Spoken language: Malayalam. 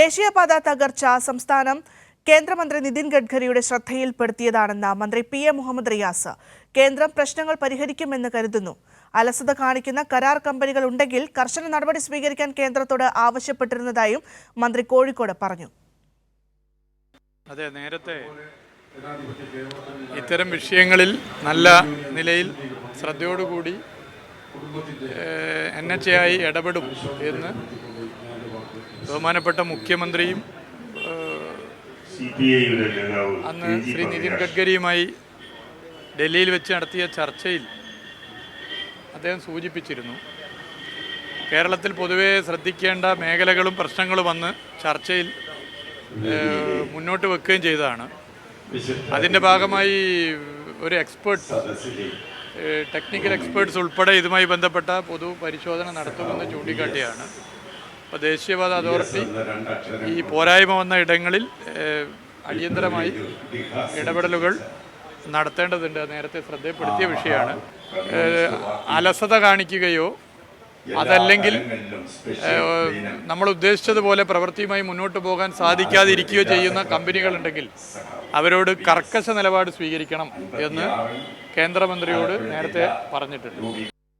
ദേശീയപാത തകർച്ച സംസ്ഥാനം കേന്ദ്രമന്ത്രി നിതിൻ ഗഡ്കരിയുടെ ശ്രദ്ധയിൽപ്പെടുത്തിയതാണെന്ന് മന്ത്രി പി എ മുഹമ്മദ് റിയാസ്. കേന്ദ്രം പ്രശ്നങ്ങൾ പരിഹരിക്കുമെന്ന് കരുതുന്നു. അലസത കാണിക്കുന്ന കരാർ കമ്പനികൾ ഉണ്ടെങ്കിൽ കർശന നടപടി സ്വീകരിക്കാൻ കേന്ദ്രത്തോട് ആവശ്യപ്പെട്ടിരുന്നതായും മന്ത്രി കോഴിക്കോട് പറഞ്ഞു. അതെ നേരത്തെ ഇത്തരം വിഷയങ്ങളിൽ നല്ല നിലയിൽ ശ്രദ്ധയോടുകൂടി എൻ എച്ച് ആയി ഇടപെടും എന്ന് ബഹുമാനപ്പെട്ട മുഖ്യമന്ത്രിയും അന്ന് ശ്രീ നിതിൻ ഗഡ്കരിയുമായി ഡൽഹിയിൽ വെച്ച് നടത്തിയ ചർച്ചയിൽ അദ്ദേഹം സൂചിപ്പിച്ചിരുന്നു കേരളത്തിൽ പൊതുവെ ശ്രദ്ധിക്കേണ്ട മേഖലകളും പ്രശ്നങ്ങളും വന്ന് ചർച്ചയിൽ മുന്നോട്ട് വെക്കുകയും ചെയ്തതാണ്. അതിന്റെ ഭാഗമായി ഒരു എക്സ്പേർട്ട് ടെക്നിക്കൽ എക്സ്പേർട്സ് ഉൾപ്പെടെ ഇതുമായി ബന്ധപ്പെട്ട പൊതു പരിശോധന നടത്തുമെന്ന് ചൂണ്ടിക്കാട്ടിയാണ്. അപ്പോൾ ദേശീയപാത അതോറിറ്റി ഈ പോരായ്മ വന്ന ഇടങ്ങളിൽ അടിയന്തരമായി ഇടപെടലുകൾ നടത്തേണ്ടതുണ്ട് നേരത്തെ ശ്രദ്ധപ്പെടുത്തിയ വിഷയമാണ് അലസത കാണിക്കുകയോ അതല്ലെങ്കിൽ നമ്മൾ ഉദ്ദേശിച്ചതുപോലെ പ്രവൃത്തിയുമായി മുന്നോട്ട് പോകാൻ സാധിക്കാതിരിക്കുകയോ ചെയ്യുന്ന കമ്പനികളുണ്ടെങ്കിൽ അവരോട് കർക്കശ നിലപാട് സ്വീകരിക്കണം എന്ന് കേന്ദ്രമന്ത്രിയോട് നേരത്തെ പറഞ്ഞിട്ടുണ്ട്